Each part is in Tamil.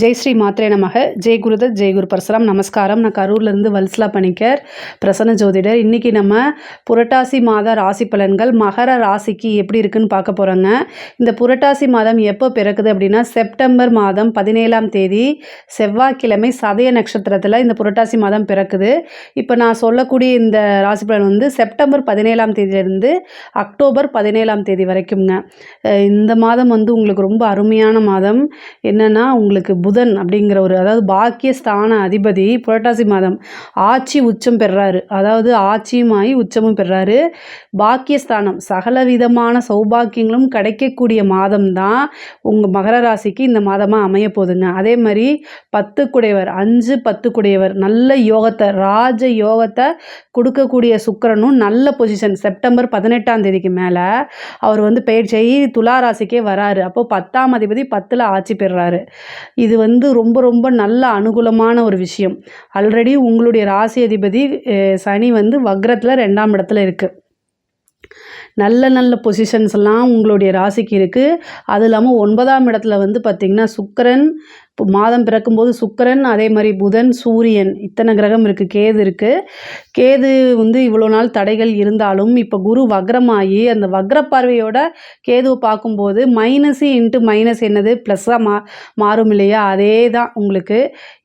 ஜெய் ஸ்ரீ மாத்ரே நமக. ஜெய் குருதத் ஜெய் குரு பரசுராம். நமஸ்காரம். நான் கரூர்லேருந்து வல்சலா பணிக்கர் பிரசன்ன ஜோதிடர். இன்றைக்கி நம்ம புரட்டாசி மாத ராசி பலன்கள் மகர ராசிக்கு எப்படி இருக்குன்னு பார்க்க போகிறோங்க இந்த புரட்டாசி மாதம் எப்போ பிறக்குது அப்படின்னா செப்டம்பர் மாதம் பதினேழாம் தேதி செவ்வாய்க்கிழமை சதய நட்சத்திரத்தில் இந்த புரட்டாசி மாதம் பிறக்குது. இப்போ நான் சொல்லக்கூடிய இந்த ராசி பலன் வந்து செப்டம்பர் பதினேழாம் தேதியிலிருந்து அக்டோபர் பதினேழாம் தேதி வரைக்கும்ங்க. இந்த மாதம் வந்து உங்களுக்கு ரொம்ப அருமையான மாதம். என்னென்னா உங்களுக்கு புதன் அப்படிங்கிற ஒரு அதாவது பாக்கியஸ்தான அதிபதி புரட்டாசி மாதம் ஆட்சி உச்சம் பெறாரு. அதாவது ஆட்சியுமாயி உச்சமும் பெறாரு. பாக்கியஸ்தானம் சகல விதமான சௌபாக்கியங்களும் கிடைக்கக்கூடிய மாதம் தான் உங்கள் மகர ராசிக்கு இந்த மாதமாக அமைய போதுங்க அதே மாதிரி பத்து குடையவர் அஞ்சு பத்து குடையவர் நல்ல யோகத்தை ராஜ யோகத்தை கொடுக்கக்கூடிய சுக்கிரனும் நல்ல பொசிஷன் செப்டம்பர் பதினெட்டாம் தேதிக்கு மேலே அவர் வந்து பயிற்சியாகி துலா ராசிக்கே வராரு. அப்போ பத்தாம் அதிபதி பத்தில் ஆட்சி பெறுறாரு இது வந்து ரொம்ப ரொம்ப நல்ல அனுகூலமான ஒரு விஷயம். ஆல்ரெடி உங்களுடைய ராசி அதிபதி சனி வந்து வக்ரத்தில் ரெண்டாம் இடத்துல இருக்குது நல்ல நல்ல பொசிஷன்ஸ் எல்லாம் உங்களுடைய ராசிக்கு இருக்குது அது இல்லாமல் ஒன்பதாம் இடத்துல வந்து பார்த்திங்கன்னா சுக்கரன் மாதம் பிறக்கும்போது சுக்கரன் அதே மாதிரி புதன் சூரியன் இத்தனை கிரகம் இருக்குது கேது இருக்குது கேது வந்து இவ்வளோ நாள் தடைகள் இருந்தாலும் இப்போ குரு வக்ரமாகி அந்த வக்ர பார்வையோட கேதுவை பார்க்கும்போது மைனஸு இன்ட்டு மைனஸ் என்னது? ப்ளஸ்ஸாக மா மாறும் இல்லையா? அதே தான் உங்களுக்கு.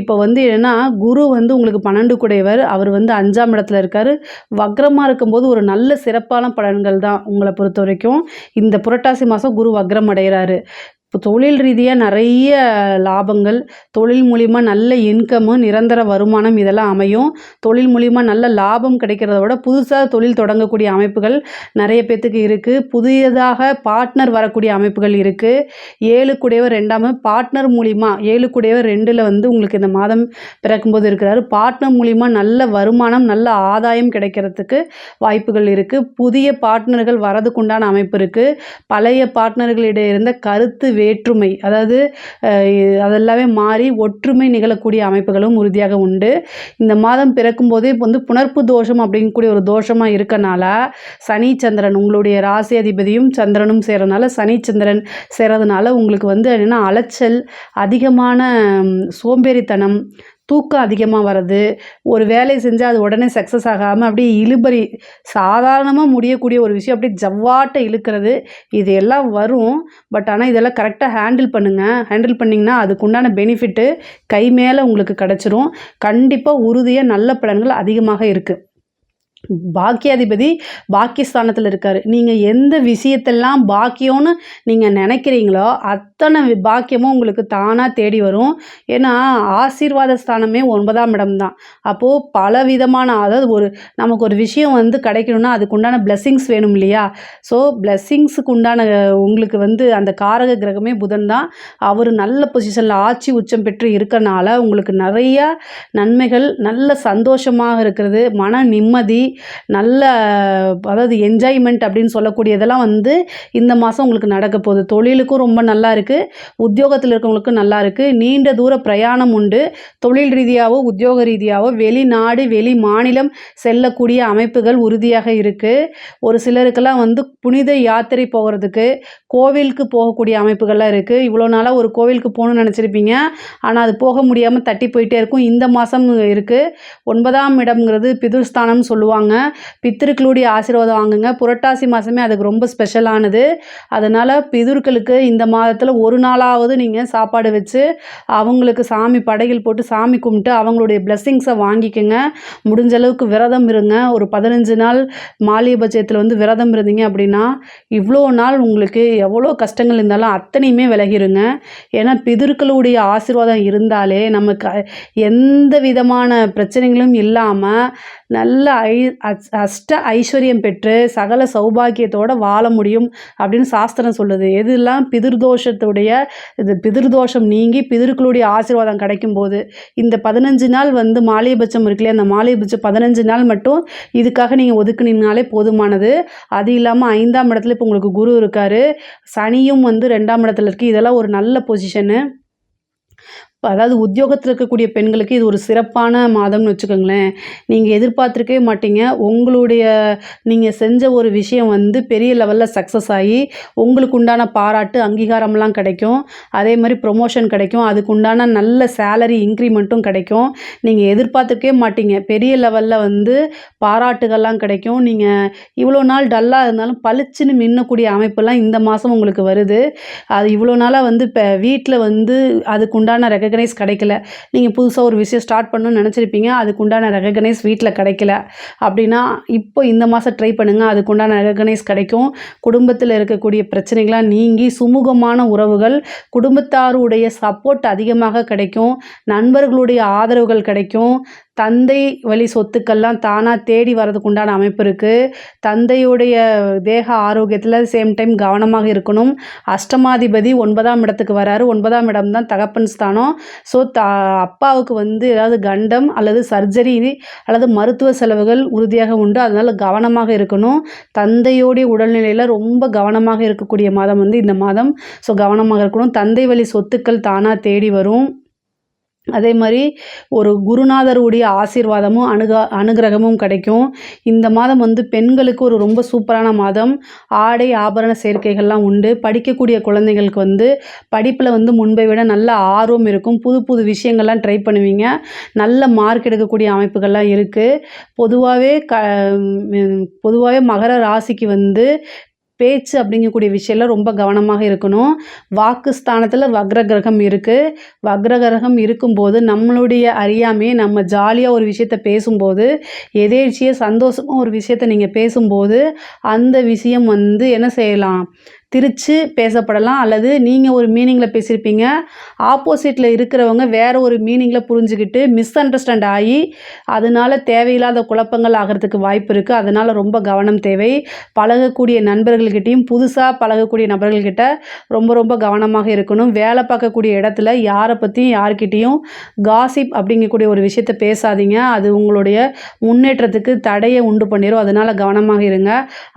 இப்போ வந்து என்னென்னா குரு வந்து உங்களுக்கு பன்னெண்டு குடையவர் அவர் வந்து அஞ்சாம் இடத்துல இருக்கார். வக்ரமாக இருக்கும்போது ஒரு நல்ல சிறப்பான பலன்கள் தான் உங்களை பொறுத்த வரைக்கும். இந்த புரட்டாசி மாதம் குரு வக்ரம் அடைகிறாரு. இப்போ தொழில் ரீதியாக நிறைய லாபங்கள் தொழில் மூலிமா நல்ல இன்கம்மு நிரந்தர வருமானம் இதெல்லாம் அமையும். தொழில் மூலிமா நல்ல லாபம் கிடைக்கிறத விட புதுசாக தொழில் தொடங்கக்கூடிய அமைப்புகள் நிறைய பேர்த்துக்கு இருக்குது புதியதாக பார்ட்னர் வரக்கூடிய அமைப்புகள் இருக்குது ஏழு கூடையவர் ரெண்டாம பார்ட்னர் மூலிமா ஏழு கூடையவர் ரெண்டில் வந்து உங்களுக்கு இந்த மாதம் பிறக்கும்போது இருக்கிறாரு. பார்ட்னர் மூலிமா நல்ல வருமானம் நல்ல ஆதாயம் கிடைக்கிறதுக்கு வாய்ப்புகள் இருக்குது புதிய பார்ட்னர்கள் வரதுக்குண்டான அமைப்பு இருக்குது பழைய பார்ட்னர்களிடையே இருந்த கருத்து வேற்றுமை. அதாவது அதெல்லாமே மாறி ஒற்றுமை நிகழக்கூடிய அமைப்புகளும் உறுதியாக உண்டு. இந்த மாதம் பிறக்கும்போதே இப்போ வந்து புணர்ப்பு தோஷம் அப்படிங்கக்கூடிய ஒரு தோஷமாக இருக்கனால சனி சந்திரன் உங்களுடைய ராசி அதிபதியும் சந்திரனும் சேரனால சனி சந்திரன் சேரதுனால உங்களுக்கு வந்து என்னென்னா அலைச்சல் அதிகமான சோம்பேறித்தனம் தூக்கம் அதிகமாக வர்றது ஒரு வேலையை செஞ்சால் அது உடனே சக்ஸஸ் ஆகாமல் அப்படியே இழுபறி சாதாரணமாக முடியக்கூடிய ஒரு விஷயம் அப்படியே ஜவ்வாட்டை இழுக்கிறது இது எல்லாம் வரும். பட் ஆனால் இதெல்லாம் கரெக்டாக ஹேண்டில் பண்ணுங்கள் ஹேண்டில் பண்ணிங்கன்னா அதுக்குண்டான பெனிஃபிட்டு கை மேலே உங்களுக்கு கிடச்சிரும். கண்டிப்பாக உறுதியாக நல்ல பலன்கள் அதிகமாக இருக்குது பாக்கியாதிபதி பாக்கியஸ்தானத்தில் இருக்கார். நீங்கள் எந்த விஷயத்தெல்லாம் பாக்கியம்னு நீங்கள் நினைக்கிறீங்களோ அத் அத்தனை பாக்கியமும் உங்களுக்கு தானாக தேடி வரும். ஏன்னா ஆசீர்வாத ஸ்தானமே ஒன்பதாம் இடம் தான் அப்போது பல விதமான அதாவது ஒரு நமக்கு ஒரு விஷயம் வந்து கிடைக்கணும்னா அதுக்கு உண்டான பிளெஸ்ஸிங்ஸ் வேணும் இல்லையா? ஸோ பிளெஸ்ஸிங்ஸுக்கு உண்டான உங்களுக்கு வந்து அந்த காரக கிரகமே புதன் தான் அவர் நல்ல பொசிஷனில் ஆட்சி உச்சம் பெற்று இருக்கறனால உங்களுக்கு நிறைய நன்மைகள் நல்ல சந்தோஷமாக இருக்கிறது. மன நிம்மதி நல்ல அதாவது என்ஜாய்மெண்ட் அப்படின்னு சொல்லக்கூடியதெல்லாம் வந்து இந்த மாதம் உங்களுக்கு நடக்க போகுது. தொழிலுக்கும் ரொம்ப நல்லா இருக்குது உத்தியோகத்தில் இருக்கவங்களுக்கும் நல்லா இருக்குது நீண்ட தூர பிரயாணம் உண்டு. தொழில் ரீதியாகவோ உத்தியோக ரீதியாகவோ வெளிநாடு வெளி மாநிலம் செல்லக்கூடிய அமைப்புகள் உறுதியாக இருக்குது ஒரு சிலருக்கெல்லாம் வந்து புனித யாத்திரை போகிறதுக்கு கோவிலுக்கு போகக்கூடிய அமைப்புகள்லாம் இருக்குது இவ்வளோ நாளாக ஒரு கோவிலுக்கு போகணும்னு நினச்சிருப்பீங்க. ஆனால் அது போக முடியாமல் தட்டி போயிட்டே இருக்கும். இந்த மாதம் இருக்குது ஒன்பதாம் இடம்ங்கிறது பிதுர்ஸ்தானம்னு சொல்லுவாங்க. பித்திருக்களுடைய ஆசீர்வாதம் வாங்குங்க. புரட்டாசி மாதமே அதுக்கு ரொம்ப ஸ்பெஷலானது. அதனால் பிதுர்களுக்கு இந்த மாதத்தில் ஒரு நாளாவது நீங்கள் சாப்பாடு வச்சு அவங்களுக்கு சாமி படையல் போட்டு சாமி கும்பிட்டு அவங்களுடைய பிளெஸ்ஸிங்ஸை வாங்கிக்கோங்க. முடிஞ்ச அளவுக்கு விரதம் இருங்க. ஒரு பதினஞ்சு நாள் மாலியபட்சத்தில் வந்து விரதம் இருந்தீங்க அப்படின்னா இவ்வளோ நாள் உங்களுக்கு எவ்வளோ கஷ்டங்கள் இருந்தாலும் அத்தனையுமே விலகிருங்க. ஏன்னா பிதர்களுடைய ஆசீர்வாதம் இருந்தாலே நமக்கு எந்த விதமான பிரச்சனைகளும் இல்லாமல் நல்ல ஐ அச்- அஷ்ட ஐஸ்வர்யம் பெற்று சகல சௌபாகியத்தோடு வாழ முடியும் அப்படின்னு சாஸ்திரம் சொல்லுது. எதுலாம் பிதிர்தோஷத்தோட பிதிர்தோஷத்துடைய இது பிதிர்தோஷம் நீங்கி பிதர்களுடைய ஆசீர்வாதம் கிடைக்கும் போது இந்த பதினஞ்சு நாள் வந்து மாலையபட்சம் இருக்குல்லையே அந்த மாலையபட்சம் பதினஞ்சு நாள் மட்டும் இதுக்காக நீங்கள் ஒதுக்குனீங்கனாலே போதுமானது. அது இல்லாமல் ஐந்தாம் இடத்துல இப்போ உங்களுக்கு குரு இருக்காரு. சனியும் வந்து ரெண்டாம் இடத்துல இருக்குது இதெல்லாம் ஒரு நல்ல பொசிஷனு அதாவது உத்தியோகத்தில் இருக்கக்கூடிய பெண்களுக்கு இது ஒரு சிறப்பான மாதம்னு வச்சுக்கோங்களேன். நீங்கள் எதிர்பார்த்துருக்கவே மாட்டீங்க. உங்களுடைய நீங்கள் செஞ்ச ஒரு விஷயம் வந்து பெரிய லெவலில் சக்ஸஸ் ஆகி உங்களுக்கு உண்டான பாராட்டு அங்கீகாரம்லாம் கிடைக்கும். அதே மாதிரி ப்ரொமோஷன் கிடைக்கும். அதுக்கு உண்டான நல்ல சேலரி இன்க்ரிமெண்ட்டும் கிடைக்கும். நீங்கள் எதிர்பார்த்துருக்கவே மாட்டீங்க. பெரிய லெவலில் வந்து பாராட்டுகள்லாம் கிடைக்கும். நீங்கள் இவ்வளோ நாள் டல்லாக இருந்தாலும் பளிச்சுன்னு மின்னக்கூடிய அமைப்பெல்லாம் இந்த மாதம் உங்களுக்கு வருது. அது இவ்வளோ நாளாக வந்து இப்போ வீட்டில் வந்து அதுக்குண்டான ரெக ரெகனைஸ் கிடைக்கல. நீங்கள் புதுசாக ஒரு விஷயம் ஸ்டார்ட் பண்ணணும்னு நினச்சிருப்பீங்க. அதுக்குண்டான ரெகனைஸ் வீட்டில் கிடைக்கல. அப்படின்னா இப்போ இந்த மாதம் ட்ரை பண்ணுங்கள் அதுக்குண்டான ரெகனைஸ் கிடைக்கும். குடும்பத்தில் இருக்கக்கூடிய பிரச்சனைகளாக நீங்கி சுமூகமான உறவுகள் குடும்பத்தாருடைய சப்போர்ட் அதிகமாக கிடைக்கும். நண்பர்களுடைய ஆதரவுகள் கிடைக்கும். தந்தை வழி சொத்துக்கள்லாம் தானாக தேடி வர்றதுக்கு உண்டான அமைப்பு இருக்குது தந்தையுடைய தேக ஆரோக்கியத்தில் சேம் டைம் கவனமாக இருக்கணும். அஷ்டமாதிபதி ஒன்பதாம் இடத்துக்கு வராரு. ஒன்பதாம் இடம் தான் தகப்பன் ஸ்தானம். ஸோ த அப்பாவுக்கு வந்து ஏதாவது கண்டம் அல்லது சர்ஜரி அல்லது மருத்துவ செலவுகள் உறுதியாக உண்டு. அதனால் கவனமாக இருக்கணும். தந்தையோடைய உடல்நிலையில் ரொம்ப கவனமாக இருக்கக்கூடிய மாதம் வந்து இந்த மாதம். ஸோ கவனமாக இருக்கணும். தந்தை வழி சொத்துக்கள் தானாக தேடி வரும். அதே மாதிரி ஒரு குருநாதருடைய ஆசீர்வாதமும் அனுகா அனுகிரகமும் கிடைக்கும். இந்த மாதம் வந்து பெண்களுக்கு ஒரு ரொம்ப சூப்பரான மாதம். ஆடை ஆபரண சேர்க்கைகள்லாம் உண்டு. படிக்கக்கூடிய குழந்தைகளுக்கு வந்து படிப்பில் வந்து முன்பை விட நல்ல ஆர்வம் இருக்கும். புது புது விஷயங்கள்லாம் ட்ரை பண்ணுவீங்க. நல்ல மார்க் எடுக்கக்கூடிய அமைப்புகள்லாம் இருக்குது பொதுவாகவே க பொதுவாகவே மகர ராசிக்கு வந்து பேச்சு அப்படிங்கக்கூடிய விஷயம்ல ரொம்ப கவனமாக இருக்கணும். வாக்கு ஸ்தானத்தில் வக்ர கிரகம் இருக்குது வக்ர கிரகம் இருக்கும்போது நம்மளுடைய அறியாமையே நம்ம ஜாலியாக ஒரு விஷயத்த பேசும்போது எதேச்சியாக சந்தோஷமாக ஒரு விஷயத்த நீங்கள் பேசும்போது அந்த விஷயம் வந்து என்ன செய்யலாம்? திரித்து பேசப்படலாம் அல்லது நீங்கள் ஒரு மீனிங்கில் பேசியிருப்பீங்க. ஆப்போசிட்டில் இருக்கிறவங்க வேறு ஒரு மீனிங்கில் புரிஞ்சுக்கிட்டு மிஸ் அண்டர்ஸ்டாண்ட் ஆகி அதனால தேவையில்லாத குழப்பங்கள் ஆகிறதுக்கு வாய்ப்பு இருக்குது அதனால் ரொம்ப கவனம் தேவை. பழகக்கூடிய நண்பர்கள்கிட்டையும் புதுசாக பழகக்கூடிய நபர்கள்கிட்ட ரொம்ப ரொம்ப கவனமாக இருக்கணும். வேலை பார்க்கக்கூடிய இடத்துல யாரை பற்றியும் யார்கிட்டேயும் காசிப் அப்படிங்கக்கூடிய ஒரு விஷயத்த பேசாதீங்க. அது உங்களுடைய முன்னேற்றத்துக்கு தடையை உண்டு பண்ணிடும் அதனால் கவனமாக இருங்க.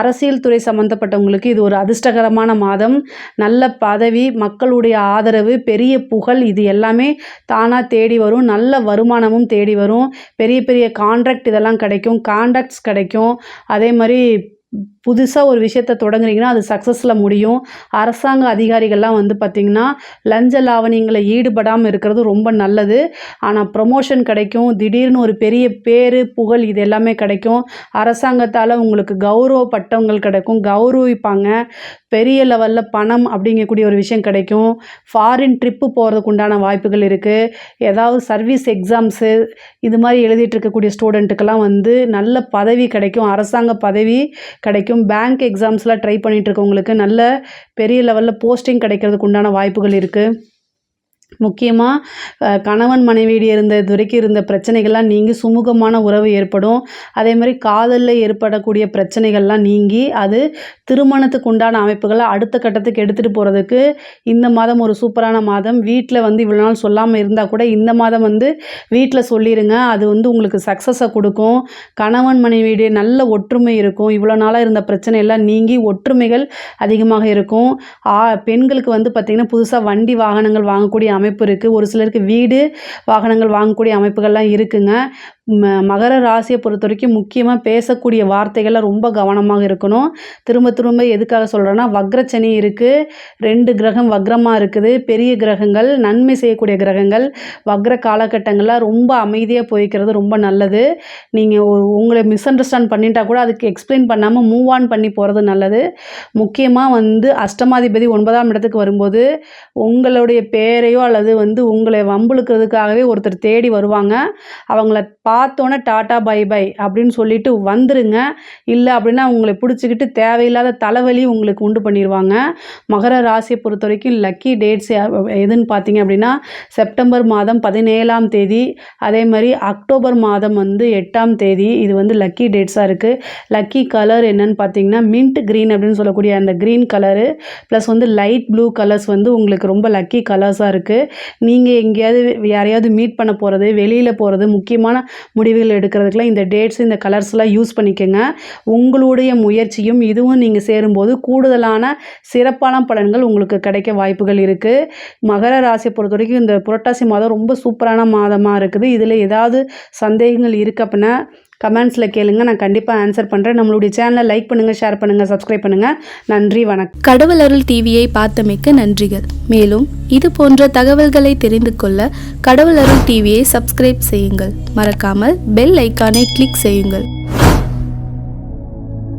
அரசியல் துறை சம்மந்தப்பட்டவங்களுக்கு இது ஒரு அதிர்ஷ்டகரமான மாதம் நல்ல பதவி மக்களுடைய ஆதரவு பெரிய புகழ் இது எல்லாமே தானாக தேடி வரும். நல்ல வருமானமும் தேடி வரும். பெரிய பெரிய கான்ட்ராக்ட் இதெல்லாம் கிடைக்கும். கான்ட்ராக்ட்ஸ் கிடைக்கும். அதே மாதிரி புதுசாக ஒரு விஷயத்த தொடங்குறீங்கன்னா அது சக்ஸஸில் முடியும். அரசாங்க அதிகாரிகள்லாம் வந்து பார்த்திங்கன்னா லஞ்ச லாவணியங்களில் ஈடுபடாமல் இருக்கிறது ரொம்ப நல்லது. ஆனால் ப்ரமோஷன் கிடைக்கும். திடீர்னு ஒரு பெரிய பேர் புகழ் இது எல்லாமே கிடைக்கும். அரசாங்கத்தால் உங்களுக்கு கௌரவ பட்டங்கள் கிடைக்கும். கௌரவிப்பாங்க. பெரிய லெவலில் பணம் அப்படிங்கக்கூடிய ஒரு விஷயம் கிடைக்கும். ஃபாரின் ட்ரிப்பு போகிறதுக்கு உண்டான வாய்ப்புகள் இருக்குது ஏதாவது சர்வீஸ் எக்ஸாம்ஸு இது மாதிரி எழுதிட்டு இருக்கக்கூடிய ஸ்டூடெண்ட்டுக்கெல்லாம் வந்து நல்ல பதவி கிடைக்கும். அரசாங்க பதவி கிடைக்கும். பேங்க் எக்ஸாம்ஸ்லாம் ட்ரை பண்ணிகிட்டு இருக்கவங்களுக்கு நல்ல பெரிய லெவலில் போஸ்டிங் கிடைக்கிறதுக்கு உண்டான வாய்ப்புகள் இருக்குது முக்கியமாக கணவன் மனைவியிட இருந்த இது வரைக்கும் இருந்த பிரச்சனைகள்லாம் நீங்கி சுமூகமான உறவு ஏற்படும். அதே மாதிரி காதலில் ஏற்படக்கூடிய பிரச்சனைகள்லாம் நீங்கி அது திருமணத்துக்கு உண்டான அமைப்புகளை அடுத்த கட்டத்துக்கு எடுத்துகிட்டு போகிறதுக்கு இந்த மாதம் ஒரு சூப்பரான மாதம். வீட்டில் வந்து இவ்வளோ நாள் சொல்லாமல் இருந்தால் கூட இந்த மாதம் வந்து வீட்டில் சொல்லிடுங்க அது வந்து உங்களுக்கு சக்ஸஸை கொடுக்கும். கணவன் மனைவியிடையே நல்ல ஒற்றுமை இருக்கும். இவ்வளோ நாளாக இருந்த பிரச்சனை எல்லாம் நீங்கி ஒற்றுமைகள் அதிகமாக இருக்கும். ஆ பெண்களுக்கு வந்து பார்த்திங்கன்னா புதுசாக வண்டி வாகனங்கள் வாங்கக்கூடிய அமைப்பு இருக்குது ஒரு சிலருக்கு வீடு வாகனங்கள் வாங்கக்கூடிய அமைப்புகள்லாம் இருக்குங்க. மகர ராசியை பொறுத்த வரைக்கும் முக்கியமாக பேசக்கூடிய வார்த்தைகளில் ரொம்ப கவனமாக இருக்கணும். திரும்ப திரும்ப எதுக்காக சொல்கிறேன்னா வக்ரச்சனி இருக்குது ரெண்டு கிரகம் வக்ரமாக இருக்குது. பெரிய கிரகங்கள் நன்மை செய்யக்கூடிய கிரகங்கள். வக்ர காலகட்டங்களில் ரொம்ப அமைதியாக போய்க்கிறது ரொம்ப நல்லது. நீங்கள் உங்களை மிஸ் அண்டர்ஸ்டாண்ட் பண்ணிட்டா கூட அதுக்கு எக்ஸ்பிளைன் பண்ணாமல் மூவ் ஆன் பண்ணி போகிறது நல்லது. முக்கியமாக வந்து அஷ்டமாதிபதி ஒன்பதாம் இடத்துக்கு வரும்போது உங்களுடைய பேரையோ அல்லது வந்து உங்களை வம்புழுக்கிறதுக்காகவே ஒருத்தர் தேடி வருவாங்க. அவங்கள பா பார்த்தோன்னே டாட்டா பை பை அப்படின்னு சொல்லிட்டு வந்துருங்க. இல்லை அப்படின்னா உங்களை பிடிச்சிக்கிட்டு தேவையில்லாத தலைவலி உங்களுக்கு உண்டு பண்ணிடுவாங்க மகர ராசியை பொறுத்த வரைக்கும் லக்கி டேட்ஸ் எதுன்னு பார்த்தீங்க அப்படின்னா செப்டம்பர் மாதம் பதினேழாம் தேதி அதே மாதிரி அக்டோபர் மாதம் வந்து எட்டாம் தேதி இது வந்து லக்கி டேட்ஸாக இருக்குது லக்கி கலர் என்னன்னு பார்த்தீங்கன்னா மின்ட் க்ரீன் அப்படின்னு சொல்லக்கூடிய அந்த க்ரீன் கலரு ப்ளஸ் வந்து லைட் ப்ளூ கலர்ஸ் வந்து உங்களுக்கு ரொம்ப லக்கி கலர்ஸாக இருக்குது நீங்கள் எங்கேயாவது யாரையாவது மீட் பண்ண போகிறது வெளியில் போகிறது முக்கியமான முடிவுகள் எடுக்கிறதுக்குலாம் இந்த டேட்ஸ் இந்த கலர்ஸ்லாம் யூஸ் பண்ணிக்கோங்க. உங்களுடைய முயற்சியும் இதுவும் நீங்கள் சேரும்போது கூடுதலான சிறப்பான பலன்கள் உங்களுக்கு கிடைக்க வாய்ப்புகள் இருக்குது மகர ராசியை பொறுத்த வரைக்கும் இந்த புரட்டாசி மாதம் ரொம்ப சூப்பரான மாதமாக இருக்குது. இதில் ஏதாவது சந்தேகங்கள் இருக்குது அப்படின்னா கமெண்ட்ஸில் கேளுங்க நான் கண்டிப்பாக ஆன்சர் பண்ணுறேன் நம்மளுடைய சேனலை லைக் பண்ணுங்கள் ஷேர் பண்ணுங்கள் சப்ஸ்கிரைப் பண்ணுங்கள் நன்றி வணக்கம். கடவுள் அருள் டிவியை பார்த்தமைக்க நன்றிகள். மேலும் இது போன்ற தகவல்களை தெரிந்து கொள்ள கடவுள் அருள் டிவியை சப்ஸ்கிரைப் செய்யுங்கள். மறக்காமல் பெல் ஐக்கானை கிளிக் செய்யுங்கள்.